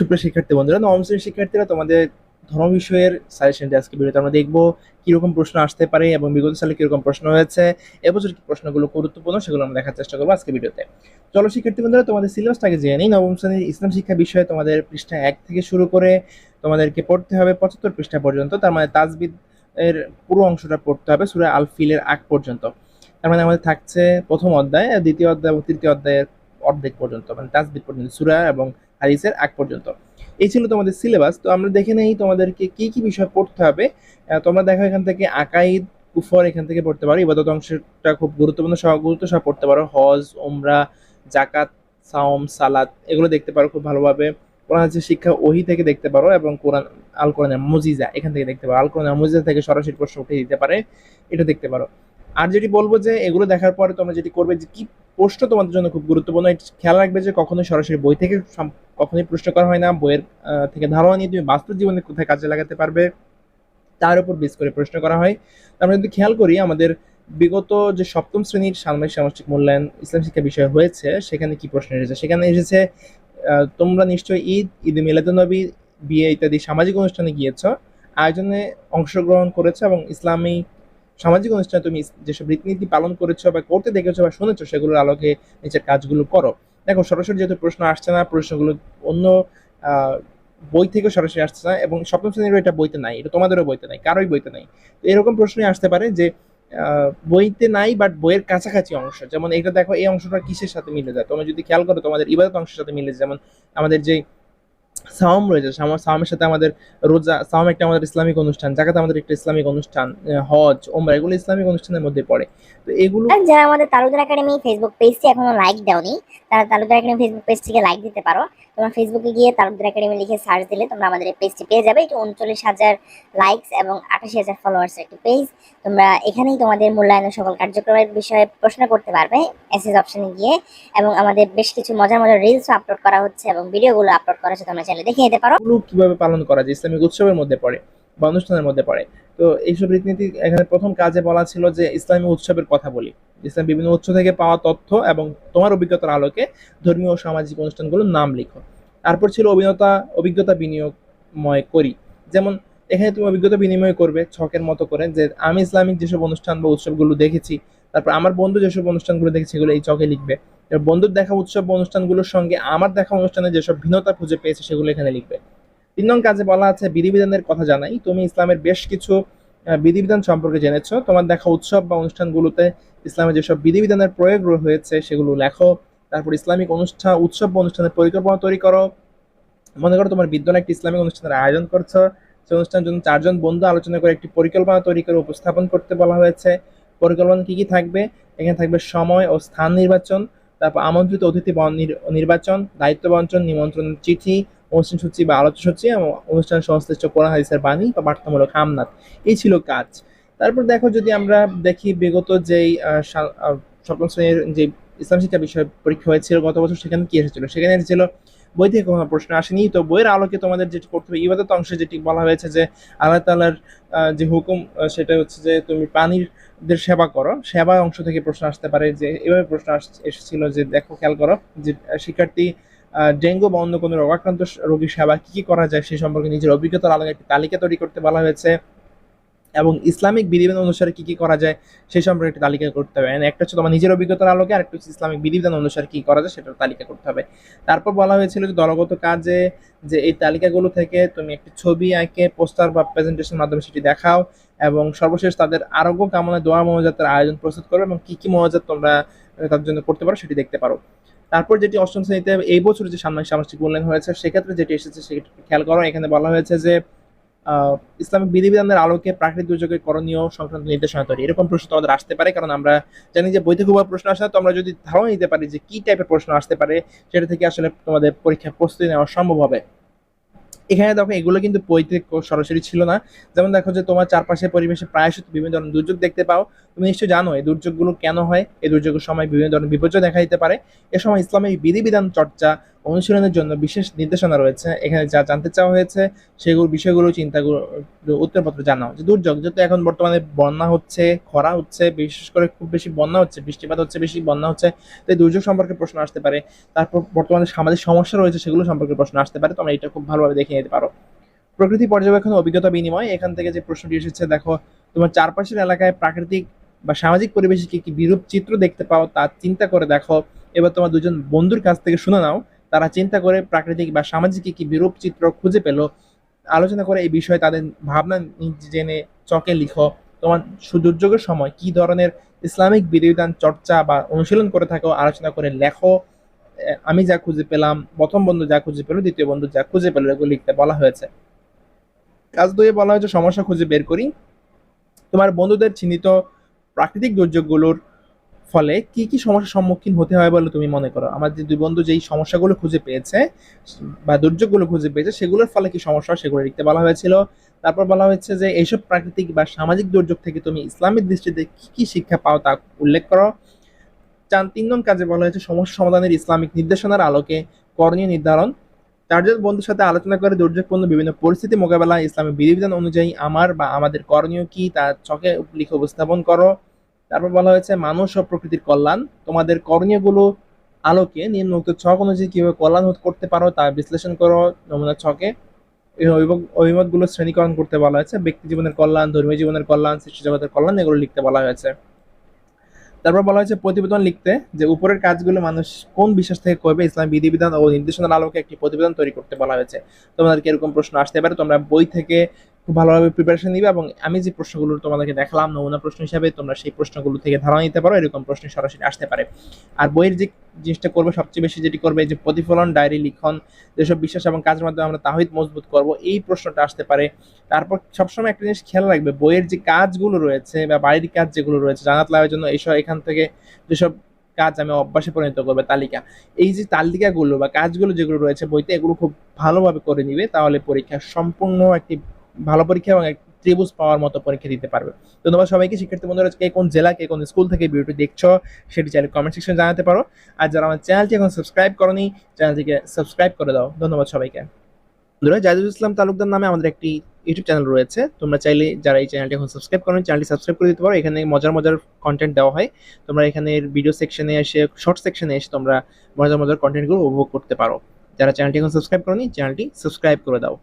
সুপ্রিয় শিক্ষার্থী বন্ধুরা, নবম শ্রেণির শিক্ষার্থীরা তোমাদের ধর্ম বিষয়ের সাজেশনটি আজকে ভিডিওতে আমরা দেখব কীরকম প্রশ্ন আসতে পারে এবং বিগত সালে কীরকম প্রশ্ন হয়েছে। এবছর কি প্রশ্নগুলো গুরুত্বপূর্ণ সেগুলো আমরা দেখার চেষ্টা করব আজকে ভিডিওতে। চলো শিক্ষার্থী বন্ধুরা, তোমাদের সিলেবাসটাকে জেনে নিই। নবম শ্রেণির ইসলাম শিক্ষা বিষয়ে তোমাদের পৃষ্ঠা এক থেকে শুরু করে তোমাদেরকে পড়তে হবে পঁচাত্তর পৃষ্ঠা পর্যন্ত। তার মানে তাজবিদ এর পুরো অংশটা পড়তে হবে সুরা আল ফিলের আগ পর্যন্ত। তার মানে আমাদের থাকছে প্রথম অধ্যায়, দ্বিতীয় অধ্যায় এবং তৃতীয় অধ্যায়ের অর্ধেক পর্যন্ত মানে তাজবিদ পর্যন্ত সুরা এবং হাদিসের আগ পর্যন্ত। এই ছিল তোমাদের সিলেবাস তো আমরা দেখে নেই তোমাদেরকে কি কি বিষয় পড়তে হবে। তোমরা দেখো এখান থেকে আকাইদ, কুফর এখান থেকে পড়তে পারো। ইবাদত অংশটা খুব গুরুত্বপূর্ণ, সহ গুরুত্ব সহ পড়তে পারো। হজ ওমরা জাকাত সাওম, সালাত, এগুলো দেখতে পারো খুব ভালোভাবে। কোরআন হাদিসের শিক্ষা ওহি থেকে দেখতে পারো এবং কোরআন আল কোরআনের মুজিজা এখান থেকে দেখতে পারো। আল কোরআনের মুজিজা থেকে সরাসরি প্রশ্ন উঠে দিতে পারে, এটা দেখতে পারো। আর যেটি বলব যে, এগুলো দেখার পরে তোমরা যেটি করবে যে, কি প্রশ্ন তোমাদের জন্য খুব গুরুত্বপূর্ণ। খেয়াল রাখবে যে কখনোই সরাসরি বই থেকে কখনোই প্রশ্ন করা হয় না। বইয়ের থেকে ধারণা নিয়ে তুমি বাস্তব জীবনে কোথায় কাজে লাগাতে পারবে, তার উপর বেস করে প্রশ্ন করা হয়। আমরা যদি খেয়াল করি, আমাদের বিগত যে সপ্তম শ্রেণির সাময়িক সামষ্টিক মূল্যায়ন ইসলাম শিক্ষা বিষয় হয়েছে, সেখানে কি প্রশ্ন এসেছে? সেখানে এসেছে তোমরা নিশ্চয়ই ঈদ ঈদ মিলাদুন্নবী বিয়ে ইত্যাদি সামাজিক অনুষ্ঠানে গিয়েছ, আয়োজনে অংশগ্রহণ করেছ এবং ইসলামী সামাজিক অনুষ্ঠানে তুমি যেসব রীতিনীতি পালন করেছ বা করতে দেখেছ বা শুনেছো, সেগুলোর আলোকে নিজের কাজগুলো করো। দেখো, সরাসরি যেহেতু প্রশ্ন আসছে না, প্রশ্নগুলো অন্য বই থেকে সরাসরি আসছে না এবং সপ্তম শ্রেণীরও এটা বইতে নাই, এটা তোমাদেরও বইতে নাই, কারোই বইতে নাই। তো এরকম প্রশ্নই আসতে পারে যে বইতে নাই বাট বইয়ের কাছাকাছি অংশ, যেমন এটা দেখো, এই অংশটা কিসের সাথে মিলে যায়? তোমরা যদি খেয়াল করো, তোমাদের ইবাদত অংশের সাথে মিলে যেমন আমাদের যে সাওম রয়েছে সাওমের সাথে আমাদের রোজা সাওম একটা আমাদের ইসলামিক অনুষ্ঠান, জাকাত আমাদের একটা ইসলামিক অনুষ্ঠান হজ ওমরা এগুলো ইসলামিক অনুষ্ঠানের মধ্যে পড়ে। তো এগুলো যারা আমাদের তালুদার একাডেমি ফেসবুক পেজটি এখনও লাইক দাওনি, তারা তালুদার একাডেমি ফেসবুক পেজটিকে লাইক দিতে পারো। তোমরা ফেসবুকে গিয়ে তালুদার একাডেমি লিখে সার্চ দিলে তোমরা আমাদের এই পেজটি পেয়ে যাবে। এটি উনচল্লিশ হাজার লাইকস এবং আঠাশি হাজার ফলোয়ার্স একটি পেজ তোমরা এখানেই তোমাদের মূল্যায়নের সকল কার্যক্রমের বিষয়ে প্রশ্ন করতে পারবে। এসএস অপশনে গিয়ে এবং আমাদের বেশ কিছু মজার মজার রিলসও আপলোড করা হচ্ছে এবং ভিডিওগুলো আপলোড করা হচ্ছে তোমরা চাইলে দেখে নিতে পারো। কীভাবে পালন করা যায়? ইসলামিক উৎসবের মধ্যে পড়ে বা অনুষ্ঠানের মধ্যে পড়ে। তো এইসব রীতিনীতি এখানে প্রথম কাজে বলা ছিল যে ইসলামী উৎসবের কথা বলি। ইসলাম বিভিন্ন উৎস থেকে পাওয়া তথ্য এবং তোমার অভিজ্ঞতার আলোকে ধর্মীয় সামাজিক অনুষ্ঠানগুলোর নাম লিখো। তারপর ছিল অভিজ্ঞতা অভিজ্ঞতা বিনিয়োগময় করি। যেমন, এখানে তুমি অভিজ্ঞতা বিনিময় করবে ছকের মতো করে যে আমি ইসলামিক যেসব অনুষ্ঠান বা উৎসবগুলো দেখেছি তারপর আমার বন্ধু যেসব অনুষ্ঠানগুলো দেখেছি, সেগুলো এই চকে লিখবে। বন্ধুর দেখা উৎসব অনুষ্ঠানগুলোর সঙ্গে আমার দেখা অনুষ্ঠানে যেসব ভিন্নতা খুঁজে পেয়েছে, সেগুলো এখানে লিখবে। তিন নং কাজে বলা আছে, বিধিবিধানের কথা জানাই। তুমি ইসলামের বেশ কিছু বিধিবিধান সম্পর্কে জেনেছো। তোমার দেখা উৎসব বা অনুষ্ঠানগুলোতে ইসলামের যেসব বিধিবিধানের প্রয়োগ হয়েছে সেগুলো লেখো। তারপর ইসলামিক অনুষ্ঠান উৎসব বা অনুষ্ঠানের পরিকল্পনা তৈরি করো। মনে করো তোমার বিদ্যালয় একটি ইসলামিক অনুষ্ঠানের আয়োজন করছ। সেই অনুষ্ঠানের জন্য চারজন বন্ধু আলোচনা করে একটি পরিকল্পনা তৈরি করে উপস্থাপন করতে বলা হয়েছে। পরিকল্পনা কি কি থাকবে? এখানে থাকবে সময় ও স্থান নির্বাচন, তারপর আমন্ত্রিত অতিথি নির্বাচন, দায়িত্ব বঞ্চন নিমন্ত্রণ চিঠি, অনুষ্ঠান সূচি বা আলোচ্য সূচি এবং অনুষ্ঠান সংশ্লিষ্ট কোরআন হাদিসের বাণী বা বার্তামূলক হামনাত এই ছিল কাজ। তারপর দেখো যদি আমরা দেখি বিগত যেই সপ্তম শ্রেণির যে ইসলাম শিক্ষা বিষয় পরীক্ষা হয়েছিল গত বছর, সেখানে কি এসেছিল? সেখানে এসেছিল বই থেকে কোনো প্রশ্ন আসেনি। তো বইয়ের আলোকে তোমাদের যেটি করতে হবে ইবাদত অংশে যেটি বলা হয়েছে যে, আল্লাহ তালার যে হুকুম সেটা হচ্ছে যে, তুমি পানির সেবা করো। সেবা অংশ থেকে প্রশ্ন আসতে পারে যে, এভাবে প্রশ্ন এসেছিল যে, দেখো, খেয়াল করো যে, শিক্ষার্থী ডেঙ্গু বা অন্য কোনো রোগাক্রান্ত স- রোগীর সেবা কি কি করা যায় সেই সম্পর্কে নিজের অভিজ্ঞতার আলোকে একটি তালিকা তৈরি করতে বলা হয়েছে। এবং ইসলামিক বিধিবিধান অনুসারে কি কি করা যায়, সেই সম্পর্কে একটা তালিকা করতে হবে। একটা হচ্ছে তোমার নিজের অভিজ্ঞতার আলোকে আর একটা হচ্ছে ইসলামিক বিধিবিধান অনুসারে কি করা যায়, সেটার তালিকা করতে হবে। তারপর বলা হয়েছিল যে দলগত কাজে যে এই তালিকাগুলো থেকে তুমি একটি ছবি আঁকে, পোস্টার বা প্রেজেন্টেশন মাধ্যমে সেটি দেখাও এবং সর্বশেষ তাদের আরোগ্য কামনায় দোয়া মহাজাতের আয়োজন প্রস্তুত করো এবং কী কী মহাজাত তোমরা তার জন্য করতে পারো সেটি দেখতে পারো। তারপর যেটি অষ্টম শ্রেণীতে এই বছর যে সাময়িক সামষ্টিক মূল্যায়ন হয়েছে, সেক্ষেত্রে যেটি এসেছে সেটি খেয়াল করো। এখানে বলা হয়েছে যে ইসলামিক বিধিবিধানের আলোকে প্রাকৃতিক দুর্যোগের করণীয় সংক্রান্ত নির্দেশনা তৈরি। এরকম প্রশ্ন তোমাদের আসতে পারে, কারণ আমরা জানি যে বই থেকে প্রশ্ন আসে, তো আমরা যদি ধারণা নিতে পারি যে কি টাইপের প্রশ্ন আসতে পারে, সেটা থেকে আসলে তোমাদের পরীক্ষা প্রস্তুতি নেওয়া সম্ভব হবে। এখানে দেখো, এগুলো কিন্তু বইতে কো- সরাসরি ছিল না। যেমন দেখো যে তোমার চারপাশে পরিবেশে প্রায়শই বিভিন্ন ধরনের দুর্যোগ দেখতে পাও। তুমি নিশ্চয়ই জানো এই দুর্যোগগুলো কেন হয়, এই দুর্যোগের সময় বিভিন্ন ধরনের বিপর্যয় দেখা দিতে পারে। এ সময় ইসলামের বিধিবিধান চর্চা অনুশীলনের জন্য বিশেষ নির্দেশনা রয়েছে। এখানে যা জানতে চাওয়া হয়েছে, সেগুলো বিষয়গুলো, চিন্তাগুলো, উত্তরপত্র জানাও। যে দুর্যোগ, যেহেতু এখন বর্তমানে বন্যা হচ্ছে, খরা হচ্ছে, বিশেষ করে খুব বেশি বন্যা হচ্ছে, বৃষ্টিপাত হচ্ছে, বেশি বন্যা হচ্ছে তো দুর্যোগ সম্পর্কে প্রশ্ন আসতে পারে। তারপর বর্তমানে সামাজিক সমস্যা রয়েছে, সেগুলো সম্পর্কে প্রশ্ন আসতে পারে। তোমরা এটা খুব ভালোভাবে দেখে নিতে পারো। প্রকৃতি পর্যবেক্ষণ অভিজ্ঞতা বিনিময়, এখান থেকে যে প্রশ্নটি এসেছে, দেখো, তোমার চারপাশের এলাকায় প্রাকৃতিক বা সামাজিক পরিবেশে কি কি বিরূপ চিত্র দেখতে পাও, তা চিন্তা করে দেখো। এবার তোমার দুজন বন্ধুর কাছ থেকে শুনে নাও। তারা চিন্তা করে প্রাকৃতিক বা সামাজিক কি বিরূপ চিত্র খুঁজে পেল, আলোচনা করে এই বিষয়ে তাদের ভাবনা জেনে চকে লিখো, তোমার সুদুর্যোগের সময় কি ধরনের ইসলামিক বিধিবিধান চর্চা বা অনুশীলন করে থাকো, আলোচনা করে লেখো আমি যা খুঁজে পেলাম, প্রথম বন্ধু যা খুঁজে পেল, দ্বিতীয় বন্ধু যা খুঁজে পেল, এগুলো লিখতে বলা হয়েছে। কাজ দুয়ে বলা হয়েছে, সমস্যা খুঁজে বের করি। তোমার বন্ধুদের চিহ্নিত প্রাকৃতিক দুর্যোগগুলোর ফলে কি কি সমস্যার সম্মুখীন হতে হয় বলে তুমি মনে করো? আমার যে দুই বন্ধু যেই সমস্যাগুলো খুঁজে পেয়েছে, বা দুর্যোগগুলো খুঁজে পেয়েছে, সেগুলোর ফলে কি সমস্যা সেগুলো লিখতে বলা হয়েছিল। তারপর বলা হয়েছে যে, এইসব প্রাকৃতিক বা সামাজিক দুর্যোগ থেকে তুমি ইসলামিক দৃষ্টিতে কি কি শিক্ষা পাও তা উল্লেখ করো। চার তিন নং কাজে বলা হয়েছে, সমস্যা সমাধানের ইসলামিক নির্দেশনার আলোকে করণীয় নির্ধারণ। চারজন বন্ধুর সাথে আলোচনা করে দুর্যোগপূর্ণ বিভিন্ন পরিস্থিতি মোকাবেলা ইসলামের বিধিবিধান অনুযায়ী আমার বা আমাদের করণীয় কি তা চকে লিখে উপস্থাপন করো। তারপর বলা হয়েছে, মানুষ ও প্রকৃতির কল্যাণ। তোমাদের করণীয়গুলো আলোকে নিম্নোক্ত ছক অনুযায়ী কীভাবে কল্যাণ করতে পারো তা বিশ্লেষণ করো নমুনা ছকে। অভিমতগুলো শ্রেণীকরণ করতে বলা হয়েছে। ব্যক্তি জীবনের কল্যাণ, ধর্মীয় জীবনের কল্যাণ, সৃষ্টি জগতের কল্যাণ, এগুলো লিখতে বলা হয়েছে। তারপর বলা হয়েছে, প্রতিবেদন লিখতে যে উপরের কাজগুলো মানুষ কোন বিশ্বাস থেকে করবে, ইসলাম বিধিবিধান ও নির্দেশনার আলোকে একটি প্রতিবেদন তৈরি করতে বলা হয়েছে। তোমাদেরকে এরকম প্রশ্ন আসতে পারে? তোমরা বই থেকে খুব ভালোভাবে প্রিপারেশন নিবে এবং আমি যে প্রশ্নগুলো তোমাদেরকে দেখালাম, নমুনা প্রশ্ন হিসাবে তোমরা সেই প্রশ্নগুলো থেকে ধারণা নিতে পারো, এরকম প্রশ্ন সরাসরি আসতে পারে। আর বইয়ের যে জিনিসটা করবে, সবচেয়ে বেশি যেটি করবে যে প্রতিফলন, ডায়েরি, লিখন, যেসব বিশ্বাস এবং কাজের মাধ্যমে আমরা তাহিদ মজবুত করব, এই প্রশ্নটা আসতে পারে। তারপর সবসময় একটা জিনিস খেয়াল রাখবে, বইয়ের যে কাজগুলো রয়েছে বা বাড়ির কাজ যেগুলো রয়েছে জানাত লাভের জন্য এইসব এখান থেকে যেসব কাজ আমি অভ্যাসে পরিণত করবে, তালিকা। এই যে তালিকাগুলো বা কাজগুলো যেগুলো রয়েছে বইতে, এগুলো খুব ভালোভাবে করে নিবে, তাহলে পরীক্ষা সম্পূর্ণ একটি ভালো পরীক্ষা এবং ত্রিভুজ পাওয়ার মতো পরীক্ষা দিতে পারবে। তো ধন্যবাদ সবাইকে। শিক্ষার্থী বন্ধুরা কে কোন জেলা, কে কোন স্কুল থেকে ভিডিওটি দেখছ সেটি চাইলে কমেন্ট সেকশন জানাতে পারো। আর যারা আমার চ্যানেলটি এখন সাবস্ক্রাইব করনি, চ্যানেলটিকে সাবস্ক্রাইব করে দাও। ধন্যবাদ সবাইকে। বন্ধুরা, জাহিদুল ইসলাম তালুকদার নামে আমাদের একটি ইউটিউব চ্যানেল রয়েছে। তোমরা চাইলে যারা এই চ্যানেলটি এখন সাবস্ক্রাইব করেন চ্যানেলটি সাবস্ক্রাইব করে দিতে পারো। এখানে মজার মজার কন্টেন্ট দেওয়া হয়। তোমরা এখানে ভিডিও সেকশনে এসে শর্ট সেকশনে এসে তোমরা মজার মজার কন্টেন্টগুলো উপভোগ করতে পারো। যারা চ্যানেলটি এখন সাবস্ক্রাইব করনি চ্যানেলটি সাবস্ক্রাইব করে দাও।